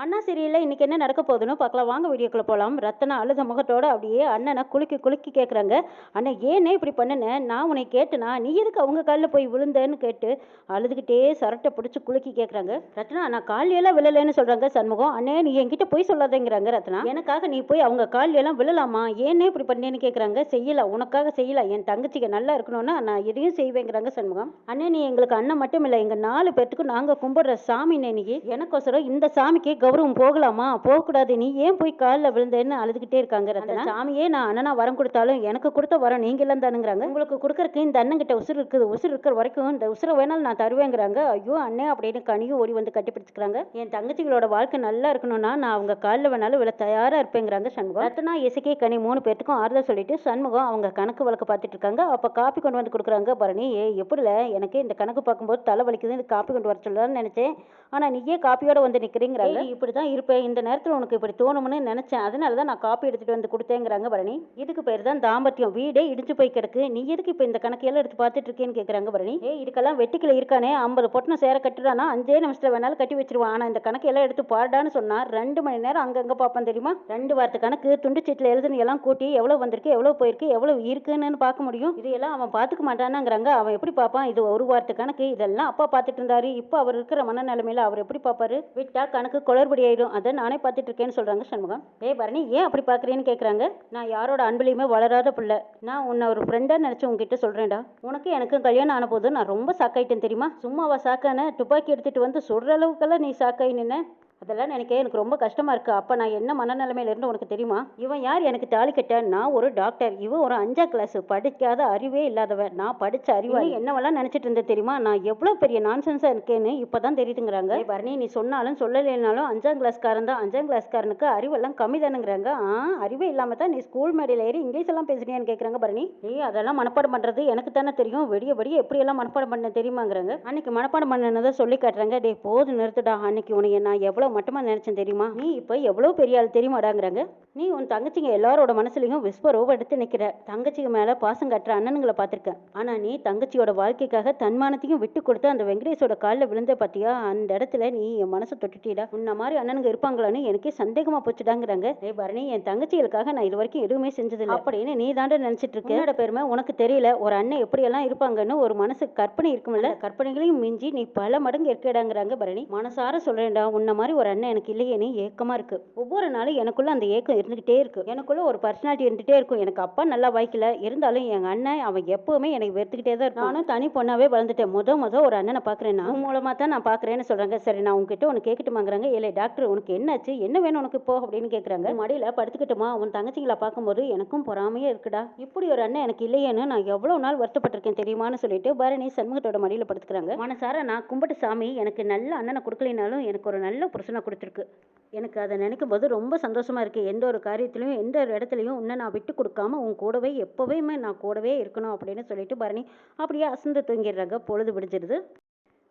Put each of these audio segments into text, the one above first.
அண்ணா சீரியலில் இன்னைக்கு என்ன நடக்க போகுதுன்னு பார்க்கலாம். வாங்க வீடியோக்குள்ள போகலாம் ரத்தனா அழுத முகத்தோட அப்படியே அண்ணனை குலுக்கி குலுக்கி கேட்குறாங்க அண்ணன் ஏன்னே இப்படி பண்ணுனேன் நான் உன்னை கேட்டுனா? நீ எதுக்கு அவங்க காலில் போய் விழுந்தேன்னு கேட்டு அழுதுகிட்டே சரட்டை பிடிச்சி குலுக்கி கேட்குறாங்க ரத்னா நான் காலியெல்லாம் விழலைன்னு சொல்கிறாங்க சண்முகம். அண்ணே நீ என்கிட்ட போய் சொல்லாதேங்கிறாங்க ரத்னா. எனக்காக நீ போய் அவங்க காலியெல்லாம் விழலாமா? ஏன்னே இப்படி பண்ணேன்னு கேட்குறாங்க செய்யலாம் உனக்காக செய்யலாம். என் தங்கச்சிக்கு நல்லா இருக்கணும்னா நான் எதையும் செய்வேங்கிறாங்க சண்முகம். அண்ணே நீ எங்களுக்கு அண்ணன் மட்டும் இல்லை எங்கள் நாலு பேர்த்துக்கு நாங்கள் கும்பிடுற சாமி இன்னைக்கு எனக்கோசரம் இந்த சாமிக்கு கௌரவம் போகலாமா? போகக்கூடாது. நீ ஏன் போய் காலில் விழுந்தேன்னு அழுதுகிட்டே இருக்காங்க ரத்னா சாமியே நான் அண்ணனா வரம் கொடுத்தாலும் எனக்கு கொடுத்த வரம் நீங்க எல்லாம் தானுங்கிறாங்க. உங்களுக்கு கொடுக்கறக்கு இந்த அண்ணன் கிட்ட உசுர் இருக்குது. உசுர் இருக்கிற வரைக்கும் இந்த உசுரை வேணாலும் நான் தருவேங்கிறாங்க. ஐயோ அண்ணே அப்படின்னு கனியும் ஓடி வந்து கட்டி பிடிச்சிக்கிறாங்க. என் தங்கச்சிகளோட வாழ்க்கை நல்லா இருக்கணும்னா நான் அவங்க காலில் வேணாலும் விழ தயாரா இருப்பேங்கிறாங்க சண்முகம். ரத்னா இசைக்கே கனி மூணு பேர்த்துக்கும் ஆறுதல் சொல்லிட்டு சண்முகம் அவங்க கணக்கு வழக்கு பார்த்துட்டு இருக்காங்க. அப்போ காப்பி கொண்டு வந்து கொடுக்குறாங்க. பரணி ஏ எப்படில? எனக்கு இந்த கணக்கு பார்க்கும்போது தலை வலிக்குது இந்த காப்பி கொண்டு வர சொல்லலாம்னு நினைச்சேன். ஆனா நீயே காப்பியோட வந்து நிக்கிறீங்கிறாங்க. ஏய், இப்படி தான் இருப்பேன் இந்த நேரத்தில் உனக்கு இப்படி தோணும்னு நினச்சேன். அதனால தான் நான் காப்பி எடுத்துகிட்டு வந்து கொடுத்தேங்கிறாங்க பரணி. இதுக்கு பேர் தான் தாம்பத்தியம். வீடே இடிச்சு போய் கிடக்கு. நீ எதுக்கு இப்போ இந்த கணக்கையெல்லாம் எடுத்து பார்த்துட்டு இருக்கேன்னு கேட்குறாங்க பரணி. ஏய் இதுக்கெல்லாம் வெட்டிக்கில இருக்கானே. ஐம்பது பொட்டணம் சேர கட்டுறானா? அஞ்சே நிமிஷத்தில் வேணாலும் கட்டி வச்சிருவான். ஆனா இந்த கணக்கையெல்லாம் எடுத்து பாடான்னு சொன்னால் ரெண்டு மணி நேரம் அங்கங்கே பார்ப்பேன் தெரியுமா? ரெண்டு வாரத்து கணக்கு துண்டு சீட்டில் எழுதுன எல்லாம் கூட்டி எவ்வளோ வந்திருக்கு எவ்வளோ போயிருக்கு எவ்வளோ இருக்குன்னு பார்க்க முடியும். இதையெல்லாம் அவன் பார்த்துக்க மாட்டானாங்கிறாங்க. அவன் எப்படி பார்ப்பான்? இது ஒரு வாரத்து கணக்கு. இதெல்லாம் அப்பா பார்த்துட்டு இருந்தாரு. இப்போ அவர் இருக்கிற மனநிலைமையில அவர் எப்படி பார்ப்பாரு? விட்டா கணக்கு குளறுபடி அதை நானே பார்த்துட்டு இருக்கேன்னு சொல்கிறாங்க சண்முகம். ஏய் பரணி ஏன் அப்படி பார்க்குறேன்னு கேட்குறாங்க நான் யாரோட அன்புலையுமே வளராத பிள்ளை. நான் உன்னை ஒரு ஃப்ரெண்டாக நினச்சி உங்ககிட்ட சொல்கிறேன்டா உனக்கு எனக்கும் கல்யாணம் ஆன போது நான் ரொம்ப சாக்காயிட்டேன் தெரியுமா? சும்மாவா சாக்கான துப்பாக்கி எடுத்துகிட்டு வந்து சொல்கிற அளவுக்கெல்லாம் நீ சாக்காய் நின்ன? அதெல்லாம் நினைக்க எனக்கு ரொம்ப கஷ்டமா இருக்கு. அப்ப நான் என்ன மனநிலைமையில இருந்து உனக்கு தெரியுமா? இவன் யார்? எனக்கு தாலி கட்ட. நான் ஒரு டாக்டர் இவன் ஒரு அஞ்சாம் கிளாஸ் படிக்காத அறிவே இல்லாதவன் நான் படிச்ச அறிவு என்னவெல்லாம் நினைச்சிட்டு இருந்தேன் தெரியுமா? நான் எவ்வளவு பெரிய நான்சென்ஸா இருக்கேன்னு இப்பதான் தெரியுதுங்கிறாங்க. ஏய் பரணி நீ சொன்னாலும் சொல்லலைனாலும் அஞ்சாம் கிளாஸ்காரன் தான். அஞ்சாம் கிளாஸ்காரனுக்கு அறிவெல்லாம் கம்மி தானுங்கிறாங்க. ஆ அறிவே இல்லாம தான் நீ ஸ்கூல் மேடையில ஏறி இங்கிலீஷ் எல்லாம் பேசுறியான்னு கேக்குறாங்க பரணி. ஏய் அதெல்லாம் மனப்பாடம் பண்றது எனக்கு தானே தெரியும். வெடிய வெடிய எப்படி எல்லாம் மனப்பாடம் பண்ண தெரியுமாங்கிறாங்க. அன்னைக்கு மனப்பாடம் பண்ணனதை சொல்லி காட்டுறாங்க. டேய் போது நிறுத்துடா. அன்னைக்கு உனைய நான் எவ்வளவு மட்டுமா நினைச்சேன் தெரியுமா? நீ இப்போ எவ்வளவு பெரிய ஆள் தெரியுமாடாங்கிறாங்க? நீ உன் தங்கச்சிங்க எல்லாரோட மனசுலயும் விஸ்வரூபம் எடுத்து நிக்கிற. தங்கச்சிங்க மேல பாசம் கட்டுற அண்ணனுங்களை பார்த்திருக்கேன். ஆனா நீ தங்கச்சியோட வாழ்க்கைக்காக தன்மானத்தையும் விட்டு கொடுத்து அந்த வெங்கடேஷோட காலில் விழுந்த பாத்தியா? அந்த இடத்துல நீ என் மனசை தொட்டுட்டீடா உன்ன மாதிரி அண்ணனுங்க இருப்பாங்களான்னு எனக்கே சந்தேகமா போச்சுடாங்கிறாங்க. ஏ பரணி என் தங்கச்சிகளுக்காக நான் இது வரைக்கும் எதுவுமே செஞ்சதில்லை. அப்படின்னு நீ தாண்ட நினைச்சிட்டு இருக்க. என்னோட பெருமை உனக்கு தெரியல. ஒரு அண்ணன் எப்படியெல்லாம் இருப்பாங்கன்னு ஒரு மனசு கற்பனை இருக்கும்ல கற்பனைகளையும் மிஞ்சி நீ பல மடங்கு இருக்கடாங்கிறாங்க பரணி. மனசார சொல்றேன்டா. உன்ன மாதிரி ஒரு அண்ணன் எனக்கு இல்லையேன்னு ஏக்கமாக இருக்குது ஒவ்வொரு நாளும் எனக்குள்ளே அந்த ஏக்கம் இருந்துக்கிட்டே இருக்குது எனக்குள்ளே ஒரு பர்சனாலிட்டி இருந்துகிட்டே இருக்கும். எனக்கு அப்பா நல்லா வாய்க்கல. இருந்தாலும் எங்கள் அண்ணன் அவன் எப்போவுமே எனக்கு வெறுத்துக்கிட்டே தான் இருக்கும் நானும் தனி பொண்ணாவே வளர்ந்துட்டேன். முத முத ஒரு அண்ணனை பார்க்குறேன் நான் மூலமாக தான் நான் பார்க்குறேன்னு சொல்கிறாங்க சரி நான் உங்ககிட்ட உனக்கு கேட்கட்டுமாங்கிறாங்க இல்லை டாக்டர் உனக்கு என்னாச்சு? என்ன வேணும் உனக்கு? போ அப்படின்னு கேட்குறாங்க மடியில் படுத்துக்கிட்டுமா? உன் தங்கச்சிங்களை பார்க்கும்போது எனக்கும் பொறாமையே இருக்குடா. இப்படி ஒரு அண்ணன் எனக்கு இல்லையேன்னு நான் எவ்வளோ நாள் வருத்தப்பட்டிருக்கேன் தெரியுமான்னு சொல்லிட்டு பரணி சண்முகத்தோட மடியில் படுத்துக்கிறாங்க. மனசார நான் கும்பிட்டு சாமி எனக்கு நல்ல அண்ணனை கொடுக்கலினாலும் எனக்கு ஒரு நல்ல புருஷனை கொடுத்துருக்கு. எனக்கு அதை நினைக்கும் போது ரொம்ப சந்தோஷமாக இருக்குது எந்த ஒரு காரியத்திலையும் எந்த ஒரு இடத்துலையும் உன்னை நான் விட்டு கொடுக்காம உன் கூடவே எப்போவுமே நான் கூடவே இருக்கணும் அப்படின்னு சொல்லிட்டு பரணி அப்படியே அசந்து தூங்கிடுறாங்க. பொழுது விடிஞ்சிருது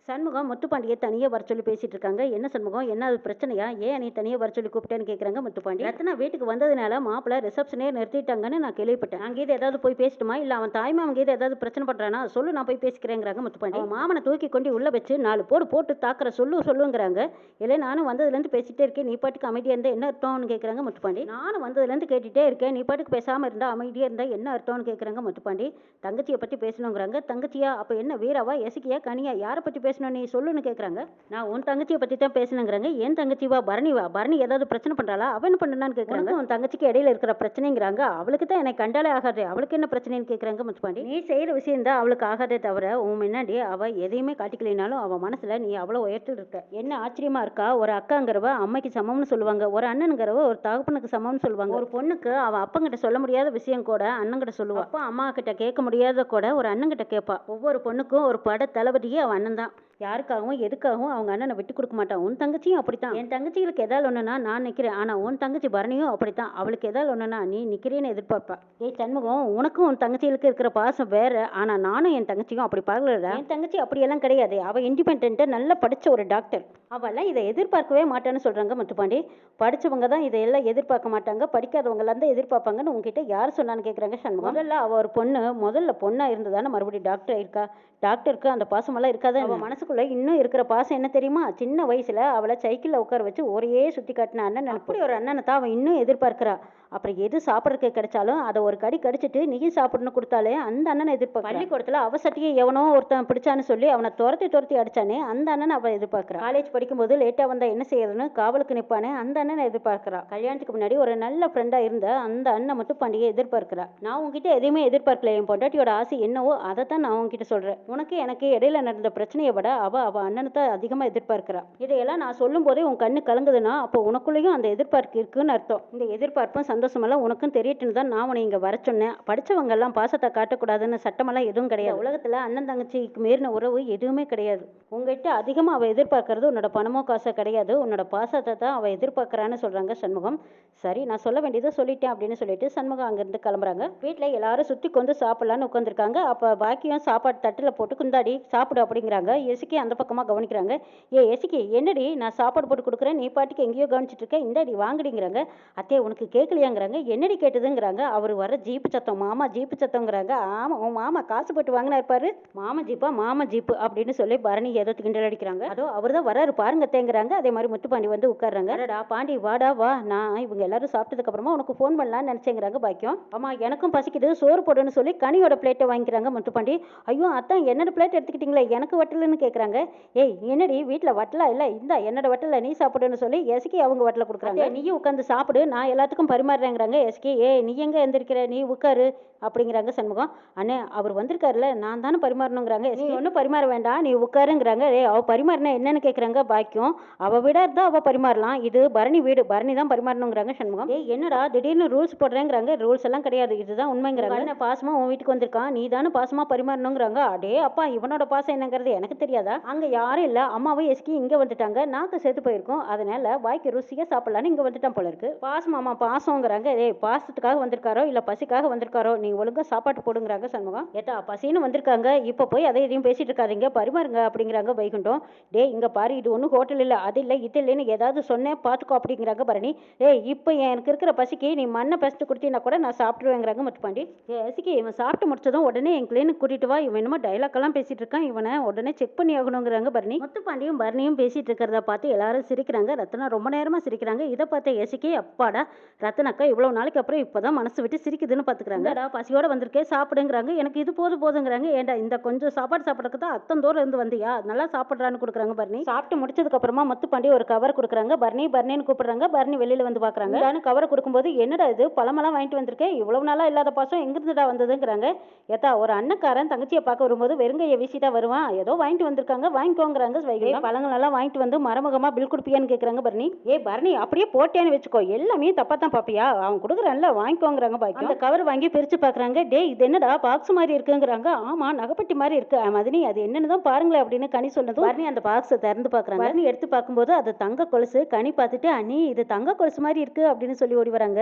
சண்முகம் முத்துப்பாண்டியை தனியாக வர சொல்லி பேசிட்டு இருக்காங்க என்ன சண்முகம்? என்ன அது பிரச்சனையா? ஏன் நீ தனியாக வர சொல்லி கூப்பிட்டேன்னு கேட்குறாங்க முத்துப்பாண்டி? ரத்னா வீட்டுக்கு வந்ததுனால மாப்பிள்ள ரிசப்ஷனே நிறுத்திட்டாங்கன்னு நான் கேள்விப்பட்டேன். அங்கே இது ஏதாவது போய் பேசட்டுமா? இல்லை அவன் தாய்மா அவங்க இது ஏதாவது பிரச்சனை பண்ணுறானா சொல்லு நான் போய் பேசிக்கிறேங்கிறாங்க முத்துப்பாண்டி. அவன் மாமனை தூக்கி கொண்டு உள்ள வச்சு நாலு போடு போட்டு தாக்குற சொல்லு சொல்லுங்கிறாங்க. இல்லை நானும் வந்ததுலேருந்து பேசிட்டே இருக்கேன். நீ பாட்டுக்கு அமைதியாக இருந்தால் என்ன அர்த்தம்னு கேட்குறாங்க முத்துப்பாண்டி. நானும் வந்ததுலேருந்து கேட்டுட்டே இருக்கேன். நீ பாட்டுக்கு பேசாமல் இருந்தால் அமைதியாக இருந்தால் என்ன அர்த்தம்னு கேட்குறாங்க முத்துப்பாண்டி. தங்கச்சியை பற்றி பேசணுங்கிறாங்க. தங்கச்சியா? அப்போ என்ன? வீராவா? எசிக்கியா? கனியா? யாரை பற்றி பேசணும் நீ சொல்லுன்னு கேட்குறாங்க நான் உன் தங்கச்சியை பற்றி தான் பேசணுங்கிறாங்க என் தங்கச்சிவா? பரணிவா பரணி ஏதாவது பிரச்சனை பண்ணுறாளா அவன் என்ன பண்ணுனான்னு கேட்குறாங்க உன் தங்கச்சிக்கு இடையில இருக்கிற பிரச்சனைங்கிறாங்க. அவளுக்கு தான் எனக்கு கண்டாலே ஆகாது. அவளுக்கு என்ன பிரச்சனைன்னு கேட்குறாங்க முத்துப்பாண்டி? நீ செய்கிற விஷயம் தான் அவளுக்கு ஆகாதே தவிர உன் முன்னாடி அவள் எதையுமே காட்டிக்கலைனாலும் அவள் மனசில் நீ அவ்வளோ உயர்த்தில் இருக்க. என்ன ஆச்சரியமா இருக்கா? ஒரு அக்காங்கிறவ அம்மைக்கு சமம்னு சொல்லுவாங்க. ஒரு அண்ணனுங்கிறவ ஒரு தகப்பனுக்கு சமம்னு சொல்லுவாங்க. ஒரு பொண்ணுக்கு அவள் அப்பங்கிட்ட சொல்ல முடியாத விஷயம் கூட அண்ணங்கிட்ட சொல்லுவா. அப்பா அம்மா கிட்ட கேட்க முடியாத கூட ஒரு அண்ணங்கிட்ட கேட்பா ஒவ்வொரு பொண்ணுக்கும் ஒரு பட தளபதியே அவன் அண்ணன் தான். யாருக்காகவும் எதுக்காகவும் அவங்க அண்ணனை விட்டு கொடுக்க மாட்டான் உன் தங்கச்சியும் அப்படித்தான். என் தங்கச்சிகளுக்கு எதாவது ஒன்றுனா நான் நிற்கிறேன் ஆனால் உன் தங்கச்சி பரணியும் அப்படித்தான். அவளுக்கு எதாவது ஒன்றுனா நீ நிற்கிறேன்னு எதிர்பார்ப்பா. ஏய் சண்முகம் உனக்கும் உன் தங்கச்சிகளுக்கு இருக்கிற பாசம் வேற. ஆனால் நானும் என் தங்கச்சியும் அப்படி பார்க்கல என் தங்கச்சி அப்படியெல்லாம் கிடையாது. அவள் இண்டிபெண்ட்டாக நல்லா படித்த ஒரு டாக்டர் அவெல்லாம் இதை எதிர்பார்க்கவே மாட்டான்னு சொல்கிறாங்க மட்டுப்பாண்டி படிச்சவங்க தான் இதையெல்லாம் எதிர்பார்க்க மாட்டாங்க. படிக்காதவங்களாம் தான் எதிர்பார்ப்பாங்கன்னு உங்ககிட்ட யார் சொன்னான்னு கேட்குறாங்க சண்முகம்? முதல்ல அவள் ஒரு பொண்ணு. முதல்ல பொண்ணாக இருந்ததானே மறுபடியும் டாக்டர் இருக்கா டாக்டருக்கு அந்த பாசமெல்லாம் இருக்காது அவன் மனசுக்குள்ள இன்னும் இருக்கிற பாசம் என்ன தெரியுமா? சின்ன வயசுல அவளை சைக்கிளில் உட்கார வச்சு ஒரே சுற்றி காட்டின அண்ணன் அப்படி ஒரு அண்ணனை தான் அவன் இன்னும் எதிர்பார்க்கிறா. அப்புறம் எது சாப்பிட்றதுக்கு கிடைச்சாலும் அதை ஒரு கடி கடிச்சிட்டு நீயும் சாப்பிடணும்னு கொடுத்தாலே அந்த அண்ணனை எதிர்பார்க்க பள்ளிக்கூடத்தில் அவ சட்டியை எவனோ ஒருத்தன் பிடிச்சான்னு சொல்லி அவனை துரத்தி துரத்தி அடிச்சானே அந்த அண்ணனை அவள் எதிர்பார்க்குறா. காலேஜ் படிக்கும்போது லேட்டாக வந்தா என்ன செய்யறதுன்னு காவலுக்கு நிற்பானே அந்த அண்ணனை எதிர்பார்க்குறா. கல்யாணத்துக்கு முன்னாடி ஒரு நல்ல ஃப்ரெண்டாக இருந்த அந்த அண்ணன் மட்டும் பண்டிகை எதிர்பார்க்குறா. நான் உங்ககிட்ட எதையுமே எதிர்பார்க்கல. என் பொண்டாட்டியோட ஆசை என்னவோ அதை தான் நான் உங்ககிட்ட சொல்கிறேன் உனக்கு எனக்கு இடையில நடந்த பிரச்சனையை விட அவள் அவள் அண்ணனை தான் அதிகமாக எதிர்பார்க்கிறா. இதையெல்லாம் நான் சொல்லும் போதே உன் கண்ணு கலங்குதுன்னா அப்போ உனக்குள்ளேயும் அந்த எதிர்பார்ப்பு இருக்குன்னு அர்த்தம். இந்த எதிர்பார்ப்பும் சந்தோஷமெல்லாம் உனக்கும் தெரியட்டுன்னு தான் நான் உன்னை இங்கே வர சொன்னேன். படிச்சவங்க எல்லாம் பாசத்தை காட்டக்கூடாதுன்னு சட்டமெல்லாம் எதுவும் கிடையாது. உலகத்தில் அண்ணன் தங்கச்சிக்கு மீறின உறவு எதுவுமே கிடையாது. உங்ககிட்ட அதிகமாக அவள் எதிர்பார்க்கறது உன்னோட பணமோ காசோ கிடையாது. உன்னோட பாசத்தை தான் அவள் எதிர்பார்க்கறான்னு சொல்கிறாங்க சண்முகம். சரி நான் சொல்ல வேண்டியதை சொல்லிட்டேன் அப்படின்னு சொல்லிட்டு சண்முகம் அங்கேருந்து கிளம்புறாங்க. வீட்டில் எல்லாரும் சுற்றி கொண்டு சாப்பிடலான்னு உட்காந்துருக்காங்க அப்போ பாக்கியம் சாப்பாடு தட்டில் போட்டு குந்தாடி சாப்பிடு அப்படிங்கிறாங்க. எசுக்கி அந்த பக்கமாக கவனிக்கிறாங்க. ஏ எசிக்கி என்னடி நான் சாப்பாடு போட்டு கொடுக்குறேன். நீ பாட்டுக்கு எங்கேயோ கவனிச்சிட்டு இருக்க இந்தாடி வாங்குடிங்கிறாங்க. அத்தே உனக்கு கேட்கலையாங்கிறாங்க என்னடி கேட்டதுங்கிறாங்க. அவர் வர ஜீப்பு சத்தம் மாமா ஜீப்பு சத்தங்கிறாங்க ஆமாம் உன் மாமா காசு போட்டு வாங்கினா இருப்பாரு மாமா ஜீப்பா மாமா ஜீப்பு அப்படின்னு சொல்லி பரணி ஏதோ கிண்டல் அடிக்கிறாங்க. அதோ அவர் தான் வராரு பாருங்க தேங்குறாங்க. அதே மாதிரி முத்துப்பாண்டி வந்து உட்கார்றாங்க. அடடா பாண்டி வாடா வா. நான் இவங்க எல்லாரும் சாப்பிட்டதுக்கு அப்புறமா உனக்கு ஃபோன் பண்ணலாம்னு நினைச்சேங்கிறாங்க பாக்கியம். ஆமா எனக்கும் பசிக்குது சோறு போடுன்னு சொல்லி கனியோட பிளேட்டை வாங்கிக்கிறாங்க முத்துப்பாண்டி. ஐயோ அத்தான் என்னோட பிளேட் எடுத்துக்கிட்டீங்களே எனக்கு வட்டலன்னு கேட்குறாங்க ஏய் என்னடி வீட்டில் வட்டலா இல்லை? இந்தா என்னோட வட்டல நீ சாப்பிடுன்னு சொல்லி எஸ்கி அவங்க வட்டல கொடுக்குறாங்க. நீயும் உட்காந்து சாப்பிடு நான் எல்லாத்துக்கும் பரிமாறுறேங்கிறாங்க எஸ்கி. ஏய் நீ எங்க எந்திரிக்கிற? நீ உட்காரு அப்படிங்கிறாங்க சண்முகம். அண்ணே அவர் வந்திருக்காருல நான் தானே பரிமாறணுங்கிறாங்க நீ ஒன்றும் பரிமாற வேண்டாம் நீ உட்காருங்கிறாங்க. ஏய் அவ பரிமாறினா என்னன்னு கேட்குறாங்க பாக்கியம். அவ வீட இருந்தா அவ பரிமாறலாம். இது பரணி வீடு பரணி தான் பரிமாறணுங்கிறாங்க சண்முகம். ஏய் என்னடா திடீர்னு ரூல்ஸ் போடுறேங்கிறாங்க. ரூல்ஸ் எல்லாம் கிடையாது இதுதான் உண்மைங்கிறாங்க. அண்ணன் பாசமா உன் வீட்டுக்கு வந்திருக்கான் நீ தானே பாசமா பரிமாறணுங்கிறாங்க. அடே அப்பா இவனோட பாசம் என்னங்கிறது எனக்கு தெரியாதா? அங்க யாரும் இல்ல. அம்மாவும் எஸ்கி இங்க வந்துட்டாங்க. நாக்கு செத்து போயிருக்கோம். அதனால வாய்க்கு ருசியா சாப்பிடலான்னு இங்க வந்துட்டான் போல இருக்கு. பாசமாமா பாசங்கிறாங்க ஏய் பாசத்துக்காக வந்திருக்காரோ இல்ல பசிக்காக வந்திருக்காரோ நீ ஒழுங்கா சாப்பாட்டு போடுங்கிறாங்க சண்முகம். ஏட்டா பசின்னு வந்திருக்காங்க. இப்போ போய் அதை எதையும் பேசிட்டு இருக்காதீங்க. பரிமாறுங்க அப்படிங்கிறாங்க வைகுண்டம். டே இங்க பாரு இது ஒன்றும் ஹோட்டல் இல்லை. அது இல்லை இது இல்லைன்னு ஏதாவது சொன்னேன் பார்த்துக்கோ அப்படிங்கிறாங்க பரணி. ஏய் இப்போ எனக்கு இருக்கிற பசிக்கு நீ மண்ணை பசிட்டு கொடுத்தீங்கன்னா கூட நான் சாப்பிட்டுருவேங்கிறாங்க முத்துப்பாண்டி. ஏ எசிக்கு இவன் சாப்பிட்டு முடிச்சதும் உடனே என் கிளினிக் கூட்டிட்டு வா. இவன் என்னமோ டைலாக் எல்லாம் பேசிட்டு இருக்கான் இவனை உடனே செக் பண்ணி ஆகணுங்கிறாங்க பரணி. முத்துப்பாண்டியும் பரணியும் பேசிட்டு இருக்கிறத பார்த்து எல்லாரும் சிரிக்கிறாங்க. ரத்னா ரொம்ப நேரமா சிரிக்கிறாங்க. இதை பார்த்த எசிக்கே அப்பாடா ரத்னாக்கா இவ்வளவு நாளைக்கு அப்புறம் இப்பதான் மனசு விட்டு சிரிக்குதுன்னு பாத்துக்கிறாங்க பசியோட வந்திருக்கே சாப்பிடுங்கிறாங்க. எனக்கு இது போது போதுங்கிறாங்க. ஏண்டா இந்த கொஞ்சம் சாப்பாடு சாப்பிட்றதுக்கு தான் அத்தம் தூரம் இருந்து வந்தியா? நல்லா சாப்பிட்றான்னு கொடுக்குறாங்க பரணி. சாப்பிட்டு முடிச்சதுக்கு அப்புறமா முத்துப்பாண்டி ஒரு கவர் கொடுக்குறாங்க. பரணி பரணின்னு கூப்பிடுறாங்க. பரணி வெளியில வந்து பாக்குறாங்க நான் கவர் கொடுக்கும்போது என்னடா இது? பழமெல்லாம் வாங்கிட்டு வந்திருக்கேன் இவ்வளவு நாளா இல்லாத பாசம் எங்கிருந்துடா வந்ததுங்கிறாங்க. ஏத்தா ஒரு அண்ணக்காரன் தங்கச்சியை பார்க்க வரும்போது வெறுங்கையை வீசிட்டா வருவான் ஏதோ வாங்கிட்டு வந்திருக்காங்க வாங்கிக்கோங்கிறாங்க வைகை பழங்கள் எல்லாம் வாங்கிட்டு வந்து மரமுகமா பில் கொடுப்பியான்னு கேக்குறாங்க பரணி ஏ பரணி அப்படியே போட்டேன்னு வச்சுக்கோ. எல்லாமே தப்பா தான் பாப்பியா. அவன் கொடுக்குறான்ல வாங்கிக்கோங்கிறாங்க பாக்கி அந்த கவர் வாங்கி பிரிச்சு பாக்குறாங்க. டேய் இது என்னடா பாக்ஸ் மாதிரி இருக்குங்கிறாங்க. ஆமா நகைப்பட்டி மாதிரி இருக்கு. மதினி அது என்னன்னு தான் பாருங்களேன் அப்படின்னு கனி சொன்னதும் பரணி அந்த பாக்ஸை திறந்து பாக்குறாங்க. பரணி எடுத்து பார்க்கும்போது அது தங்க கொலுசு. கனி பார்த்துட்டு அண்ணி இது தங்க கொலுசு மாதிரி இருக்கு அப்படின்னு சொல்லி ஓடி வராங்க.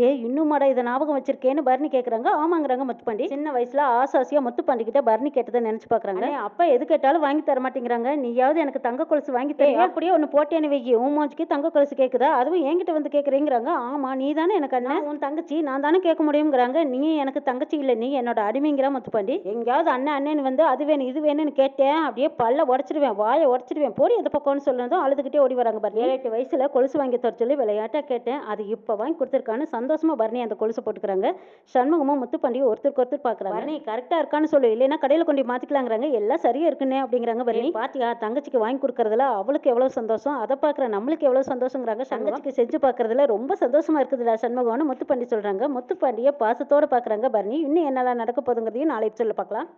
டேய் இன்னுமாடா இதை ஞாபகம் வச்சிருக்கேன்னு பரணி கேக்குறாங்க. ஆமாங்கிறாங்க முத்துப்பாண்டி. சின்ன வயசுல ஆசாசியா முத்துப்பாண்டி கிட்ட பரணி கேட்டதை நினைச்சு பாக்குறாங்க. அப்பா எது கேட்டாலும் வாங்கி தர மாட்டேங்கிறாங்க. நீயாவது எனக்கு தங்க கொலுசு வாங்கி தரியா அப்படியே ஒன்னு போட்டேன்னு வைக்கி உன் மூஞ்சிக்கு தங்க கொலுசு கேக்குதா? அதுவும் என்கிட்ட வந்து கேக்குறீங்கிறாங்க. ஆமா நீ தானே எனக்கு அண்ணன் உன் தங்கச்சி நான் தானே கேட்க முடியுங்கிறாங்க. நீ எனக்கு தங்கச்சி இல்ல நீ என்னோட அடிமைங்கிற முத்துப்பாண்டி. எங்கேயாவது அண்ணன் அண்ணன் வந்து அது வேணும் இது வேணும்னு கேட்டேன். அப்படியே பல்ல உடச்சிடுவேன் வாயை உடச்சிடுவேன் போடி எது பக்கம்னு சொன்னதும் அழுதுகிட்டே ஓடி வராங்க பாருங்க. ஏழு எட்டு வயசுல கொலுசு வாங்கி தர சொல்லி விளையாட்டா கேட்டேன். அது இப்போ வாங்கி கொடுத்துருக்கான்னு சந்தோஷமா பரணி அந்த கொலுசை போட்டுக்கிறாங்க. சண்முகமும் முத்துப்பாண்டியும் ஒருத்தருக்கு ஒருத்தர் பாக்குறாங்க. பரணி கரெக்டா இருக்கான்னு சொல்லு. இல்லைன்னா கடையில கொண்டு போய் மாத்திக்கலாங்கிறாங்க. எல்லாம் சரியா இருக்குன்னே அப்படிங்கிறாங்க. பரணி பாத்தியா தங்கச்சிக்கு வாங்கி கொடுக்கறதுல அவளுக்கு எவ்வளவு சந்தோஷம்? அதை பாக்குற நம்மளுக்கு எவ்வளவு சந்தோஷங்கிறாங்க. தங்கச்சிக்கு செஞ்சு பாக்குறதுல ரொம்ப சந்தோஷமா இருக்குதுடா சண்முகம்னு முத்துப்பாண்டி சொல்றாங்க. முத்துப்பாண்டிய பாசத்தோட பாக்குறாங்க பரணி இன்னும் என்னெல்லாம் நடக்க போகுதுங்கிறதையும் நாளைக்கு சொல்ல பார்க்கலாம்.